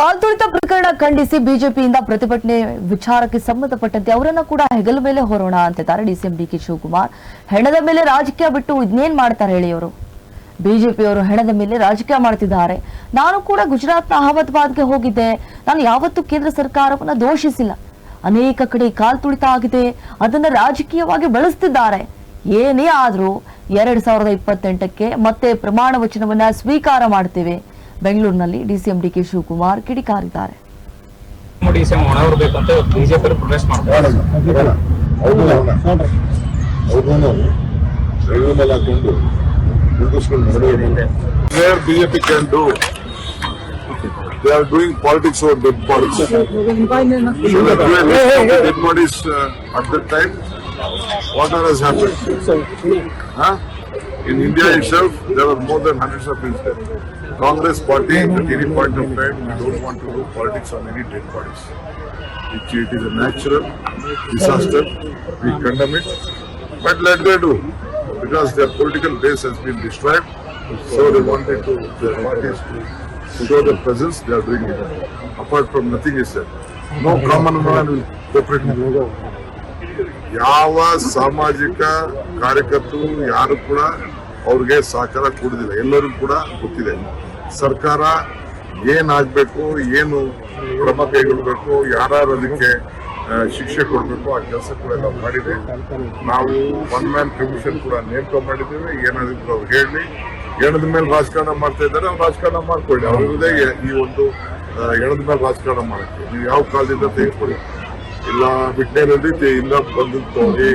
ಕಾಲ್ತುಳಿತ ಪ್ರಕರಣ ಖಂಡಿಸಿ ಬಿಜೆಪಿಯಿಂದ ಪ್ರತಿಭಟನೆ ವಿಚಾರಕ್ಕೆ ಸಂಬಂಧಪಟ್ಟಂತೆ ಅವರನ್ನ ಕೂಡ ಹೆಗಲ ಮೇಲೆ ಹೊರೋಣ ಅಂತಿದ್ದಾರೆ ಡಿಸಿಎಂ ಡಿಕೆ ಶಿವಕುಮಾರ್. ಹೆಣದ ಮೇಲೆ ರಾಜಕೀಯ ಬಿಟ್ಟು ಇದನ್ನೇನ್ ಮಾಡ್ತಾರೆ ಹೇಳಿ ಅವರು ಬಿಜೆಪಿಯವರು ಹೆಣದ ಮೇಲೆ ರಾಜಕೀಯ ಮಾಡ್ತಿದ್ದಾರೆ. ನಾನು ಕೂಡ ಗುಜರಾತ್ನ ಅಹಮದಾಬಾದ್ಗೆ ಹೋಗಿದ್ದೆ. ನಾನು ಯಾವತ್ತೂ ಕೇಂದ್ರ ಸರ್ಕಾರವನ್ನ ದೋಷಿಸಿಲ್ಲ. ಅನೇಕ ಕಡೆ ಕಾಲ್ತುಳಿತ ಆಗಿದೆ. ಅದನ್ನ ರಾಜಕೀಯವಾಗಿ ಬಳಸ್ತಿದ್ದಾರೆ. ಏನೇ ಆದರೂ ಎರಡ್ ಸಾವಿರದ ಇಪ್ಪತ್ತೆಂಟಕ್ಕೆ ಮತ್ತೆ ಪ್ರಮಾಣ ವಚನವನ್ನ ಸ್ವೀಕಾರ ಮಾಡ್ತೇವೆ. ಬೆಂಗಳೂರಿನಲ್ಲಿ ಡಿಸಿ ಎಂಡಿ ಕೆ ಕಿಡಿಕಾರಿದ್ದಾರೆ ಕಿಡಿ ಕಾರಿದ್ದಾರೆ. what has happened? In India itself, there are more than hundreds of incidents. Congress party, at any point of time, we don't want to do politics on any dead bodies. It, it is a natural disaster. We condemn it. But let they do. Because their political base has been destroyed. So they wanted to, their parties to show their presence, they are doing it. Apart from nothing is said. No common man will cooperate. ಯಾವ ಸಾಮಾಜಿಕ ಕಾರ್ಯಕರ್ತರು ಯಾರು ಕೂಡ ಅವ್ರಿಗೆ ಸಹಕಾರ ಕೊಡುದಿಲ್ಲ. ಎಲ್ಲರಿಗೂ ಕೂಡ ಗೊತ್ತಿದೆ. ಸರ್ಕಾರ ಏನಾಗಬೇಕು ಏನು ಕ್ರಮ ಕೈಗೊಳ್ಬೇಕು ಯಾರು ಅದಕ್ಕೆ ಶಿಕ್ಷೆ ಕೊಡಬೇಕು, ಆ ಕೆಲಸ ಕೂಡ ಎಲ್ಲ ಮಾಡಿದೆ ನಾವು ಒನ್ ಮ್ಯಾನ್ ಕಮಿಷನ್ ಕೂಡ ನೇಮಕ ಮಾಡಿದ್ದೇವೆ. ಏನಾದ್ರು ಅವ್ರು ಹೇಳಿ, ಎಣದ ಮೇಲೆ ರಾಜಕಾರಣ ಮಾಡ್ತಾ ಇದ್ದಾರೆ, ಅವ್ರು ರಾಜಕಾರಣ ಮಾಡ್ಕೊಳ್ಳಿ. ಅವ್ರ ಇರೋದೇ ಈ ಒಂದು ಹೆಣದ ಮೇಲೆ ರಾಜಕಾರಣ ಮಾಡಕ್ಕೆ. ನೀವು ಯಾವ ಕಾಲದಿಂದ ತೆಗೆದುಕೊಳ್ಳಿ? ಇಲ್ಲ ಬಿಟ್ನೇರಲ್ಲಿ ಇಲ್ಲ ಬಂದು ತೋರಿ,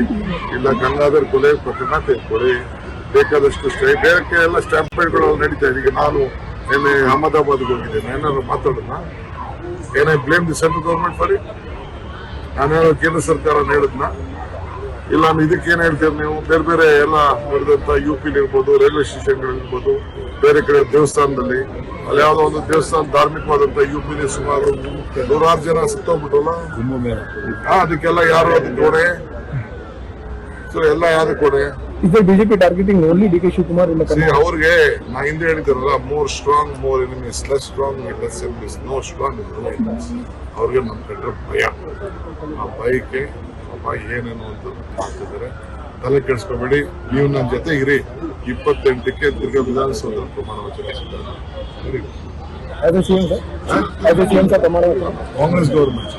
ಇಲ್ಲ ಗಂಗಾಧರ್ ಕೊಲೆ ಪ್ರಕರಣ ತೆಗೆದುಕೊಳ್ಳಿ. ಬೇಕಾದಷ್ಟು ಸ್ಟೇ ಬೇರೆ ಎಲ್ಲ ಸ್ಟ್ಯಾಂಪೇಡ್ಗಳು ನಡೀತಾ ಇದೆ. ಈಗ ನಾನು ನಿನ್ನೆ ಅಹಮದಾಬಾದ್ಗೆ ಹೋಗಿದ್ದೇನೆ. ಏನಾದ್ರು ಮಾತಾಡೋಣ ಏನೇ blame the central government for it ನಾನೇನೋ ಕೇಂದ್ರ ಸರ್ಕಾರ ಹೇಳಿದ್ನ ಇಲ್ಲ ನಾನು ಇದಕ್ಕೆ ಏನು ಹೇಳ್ತೀರಿ ನೀವು? ಬೇರೆ ಬೇರೆ ಎಲ್ಲ ನಡೆದಂತ ಯು ಪಿಲಿ ಇರ್ಬೋದು ರೈಲ್ವೆ ಸ್ಟೇಷನ್ ಇರ್ಬೋದು ಬೇರೆ ಕಡೆ ದೇವಸ್ಥಾನದಲ್ಲಿ. ಅಲ್ಲಿ ಯಾವುದೋ ಒಂದು ದೇವಸ್ಥಾನ ಧಾರ್ಮಿಕವಾದಂತ ಯು ಪಿ ಸುಮಾರು ನೂರಾರು ಜನ ಸುತ್ತೋಗ್ಬಿಟ್ಟಲ್ಲ ಹಾ ಅದಕ್ಕೆಲ್ಲ ಯಾರು ಅದು ಕೊಡೆ? ಸೊ ಎಲ್ಲ ಯಾರು ಕೊಡೆ? The BJP targeting only D K Shivakumar ಇಲ್ಲ ಅವ್ರಿಗೆ ನಾ ಹಿಂದೆ ಹೇಳ್ತಿರಲ್ಲ more strong more enemies less strong less enemies no strong ಅವ್ರಿಗೆ ನಮ್ಮ ಕಂಡ್ರೆ ಭಯ. ಆ ಭಯಕ್ಕೆ ಪಾಪ ಏನೇನು ಅಂತ ಮಾಡ್ತಿದ್ದಾರೆ ತಲೆ ಕೆಡಿಸ್ಕೋಬೇಡಿ ನೀವು ನನ್ನ ಜೊತೆ ಇರಿ. ಇಪ್ಪತ್ತೆಂಟಕ್ಕೆ ದುರ್ಗ ವಿಧಾನಸೌಧ ಪ್ರಮಾಣ ವಚನ. ಕಾಂಗ್ರೆಸ್ ಗೌರ್ಮೆಂಟ್